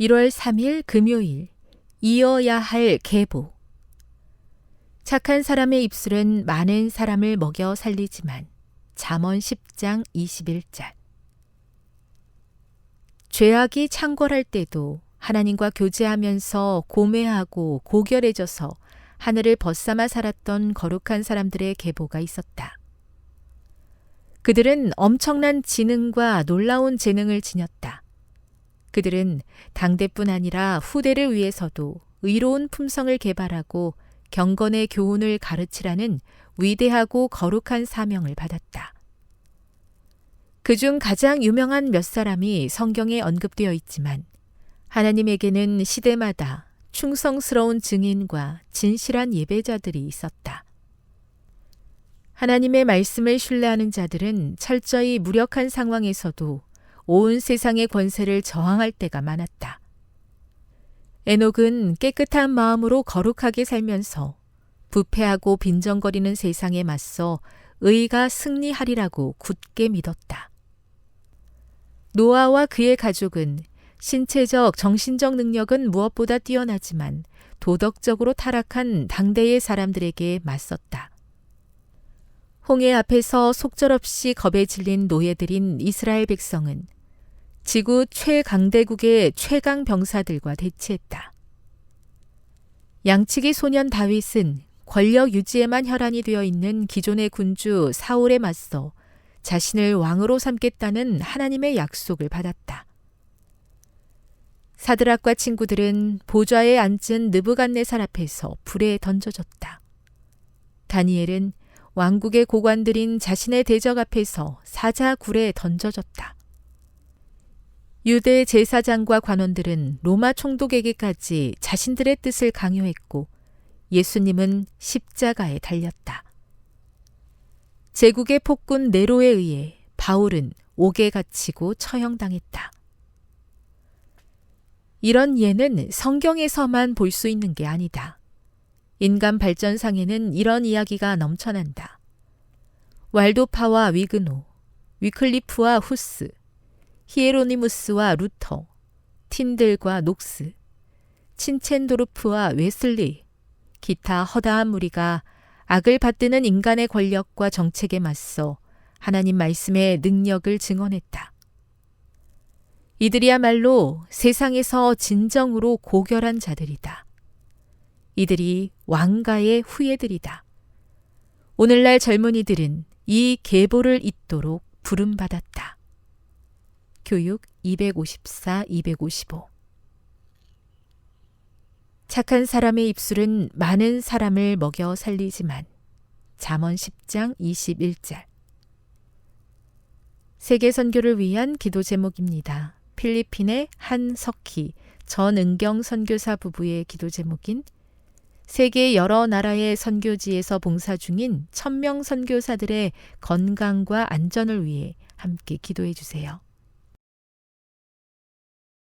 1월 3일 금요일 이어야 할 계보 착한 사람의 입술은 많은 사람을 먹여 살리지만 잠언 10장 21절 죄악이 창궐할 때도 하나님과 교제하면서 고매하고 고결해져서 하늘을 벗삼아 살았던 거룩한 사람들의 계보가 있었다. 그들은 엄청난 지능과 놀라운 재능을 지녔다. 그들은 당대뿐 아니라 후대를 위해서도 의로운 품성을 개발하고 경건의 교훈을 가르치라는 위대하고 거룩한 사명을 받았다. 그 중 가장 유명한 몇 사람이 성경에 언급되어 있지만 하나님에게는 시대마다 충성스러운 증인과 진실한 예배자들이 있었다. 하나님의 말씀을 신뢰하는 자들은 철저히 무력한 상황에서도 온 세상의 권세를 저항할 때가 많았다. 에녹은 깨끗한 마음으로 거룩하게 살면서 부패하고 빈정거리는 세상에 맞서 의가 승리하리라고 굳게 믿었다. 노아와 그의 가족은 신체적, 정신적 능력은 무엇보다 뛰어나지만 도덕적으로 타락한 당대의 사람들에게 맞섰다. 홍해 앞에서 속절없이 겁에 질린 노예들인 이스라엘 백성은 지구 최강대국의 최강 병사들과 대치했다. 양치기 소년 다윗은 권력 유지에만 혈안이 되어 있는 기존의 군주 사울에 맞서 자신을 왕으로 삼겠다는 하나님의 약속을 받았다. 사드락과 친구들은 보좌에 앉은 느부갓네살 앞에서 불에 던져졌다. 다니엘은 왕국의 고관들인 자신의 대적 앞에서 사자굴에 던져졌다. 유대 제사장과 관원들은 로마 총독에게까지 자신들의 뜻을 강요했고 예수님은 십자가에 달렸다. 제국의 폭군 네로에 의해 바울은 옥에 갇히고 처형당했다. 이런 예는 성경에서만 볼 수 있는 게 아니다. 인간 발전상에는 이런 이야기가 넘쳐난다. 왈도파와 위그노, 위클리프와 후스, 히에로니무스와 루터, 틴들과 녹스, 친첸도르프와 웨슬리, 기타 허다한 무리가 악을 받드는 인간의 권력과 정책에 맞서 하나님 말씀의 능력을 증언했다. 이들이야말로 세상에서 진정으로 고결한 자들이다. 이들이 왕가의 후예들이다. 오늘날 젊은이들은 이 계보를 잇도록 부름받았다. 교육 254-255 착한 사람의 입술은 많은 사람을 먹여 살리지만 잠언 10장 21절 세계 선교를 위한 기도 제목입니다. 필리핀의 한석희 전은경 선교사 부부의 기도 제목인 세계 여러 나라의 선교지에서 봉사 중인 천명 선교사들의 건강과 안전을 위해 함께 기도해 주세요.